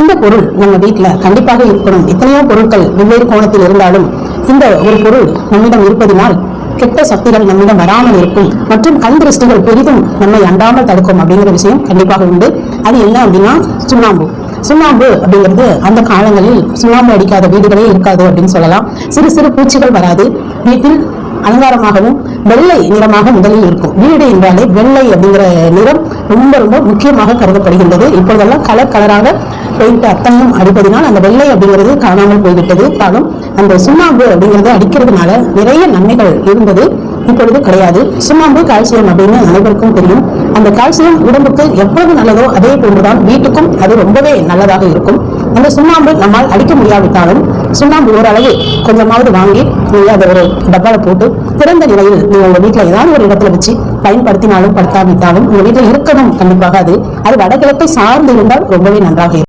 இந்த பொருள் நம்ம வீட்டில் கண்டிப்பாக இருக்கணும். எத்தனையோ பொருட்கள் வெவ்வேறு கோணத்தில் இருந்தாலும் இந்த ஒரு பொருள் நம்மிடம் இருப்பதினால் கெட்ட சக்திகள் நம்மிடம் வராமல் இருக்கும். மற்றும் கண் திருஷ்டிகள் பெரிதும் நம்மை அண்டாமல் தடுக்கும் அப்படிங்கிற விஷயம் கண்டிப்பாக உண்டு. அது என்ன அப்படின்னா சுண்ணாம்பு. சுண்ணாம்பு அப்படிங்கிறது அந்த காலங்களில் சுண்ணாம்பு அடிக்காத வீடுகளே இருக்காது அப்படின்னு சொல்லலாம். சிறு சிறு பூச்சிகள் வராது. வீட்டில் அலங்காரமாகவும் வெள்ளை நிறமாக முதலில் இருக்கும். வீடு என்றாலே வெள்ளை அப்படிங்கிற நிறம் ரொம்ப ரொம்ப முக்கியமாக கருதப்படுகின்றது. இப்பொழுதெல்லாம் கலர் கலராக பெயிண்ட் அத்தனையும் அடிப்பதினால் அந்த வெள்ளை அப்படிங்கிறது காணாமல் போய்விட்டது. காலம் அந்த சுண்ணாம்பு அப்படிங்கிறது அடிக்கிறதுனால நிறைய நன்மைகள் இருந்தது. இப்பொழுது கிடையாது. சுண்ணாம்பு கால்சியம் அப்படின்னு அனைவருக்கும் தெரியும். அந்த கால்சியம் உடம்புக்கு எவ்வளவு நல்லதோ அதே போன்றுதான் வீட்டுக்கும் அது ரொம்பவே நல்லதாக இருக்கும். அந்த சுண்ணாம்பு நம்மால் அடிக்க முடியாவிட்டாலும் சுண்ணாம்பு ஓரளவு கொஞ்சமாவது வாங்கி நீங்கள் அதை ஒரு டப்பால போட்டு திறந்த நிலையில் நீங்கள் உங்கள் வீட்டில் ஏதாவது ஒரு இடத்துல வச்சு பயன்படுத்தினாலும் படுத்தாவிட்டாலும் உங்கள் வீட்டில் இருக்கணும் கண்டிப்பாக அது. அது வடகிழக்கை சார்ந்து இருந்தால் ரொம்பவே நன்றாக இருக்கும்.